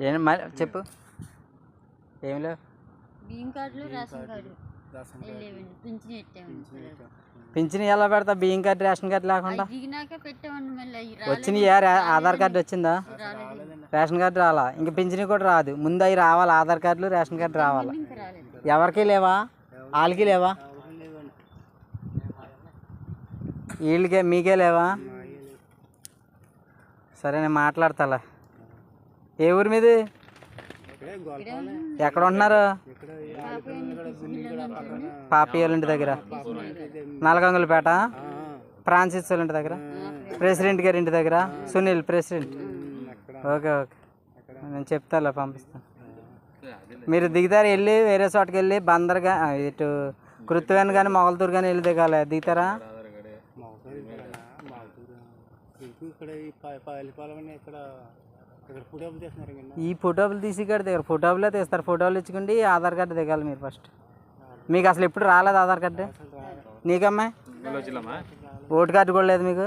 ఏం మరి చెప్పు. ఏం లేవు. బియ్యం కార్డులు రేషన్ కార్డు. రేషన్ లేవండి పింఛన్ ఎలా పెడతా? బియ్యం కార్డు రేషన్ కార్డు లేకుండా. వచ్చినాయా? రా- ఆధార్ కార్డు వచ్చిందా? రేషన్ కార్డు రాలా? ఇంక పింఛన్ కూడా రాదు. ముందు అవి రావాలి ఆధార్ కార్డులు రేషన్ కార్డు రావాలి. ఎవరికి లేవా? వాళ్ళకి లేవా? వీళ్ళకే మీకే లేవా? సరే నేను మాట్లాడతాలే. ఏ ఊరి మీది? ఎక్కడ ఉంటున్నారు? ఇక్కడ ఈ ఆలిపల్లి ఇక్కడ గున్ని ఇక్కడ పక్కన పాపి వాళ్ళ ఇంటి దగ్గర. నలగంగులపేట? ఆ, ఫ్రాన్సిస్ వాళ్ళ ఇంటి దగ్గర? ప్రెసిడెంట్ గారి ఇంటి దగ్గర? సునీల్ ప్రెసిడెంట్? Okay okay. నేను చెప్తాలే పంపిస్తాను మీరు దిగుతారు వెళ్ళి వేరే చోటకి వెళ్ళి బందర్గా ఆ, ఇటు కృత్తివేన్ కానీ మొగల్తూరు కానీ వెళ్ళి దిగాలి దిగుతారా? ఇక్కడ ఈ ఫోటోలు తీసి ఇక్కడ దగ్గర ఫోటోలే తీస్తారు ఫోటోలు ఇచ్చుకోండి ఆధార్ కార్డు దిగాలి మీరు ఫస్ట్. మీకు అసలు ఎప్పుడు రాలేదు ఆధార్ కార్డు? నీకమ్మాయి ఓటు కార్డు కూడా లేదు మీకు?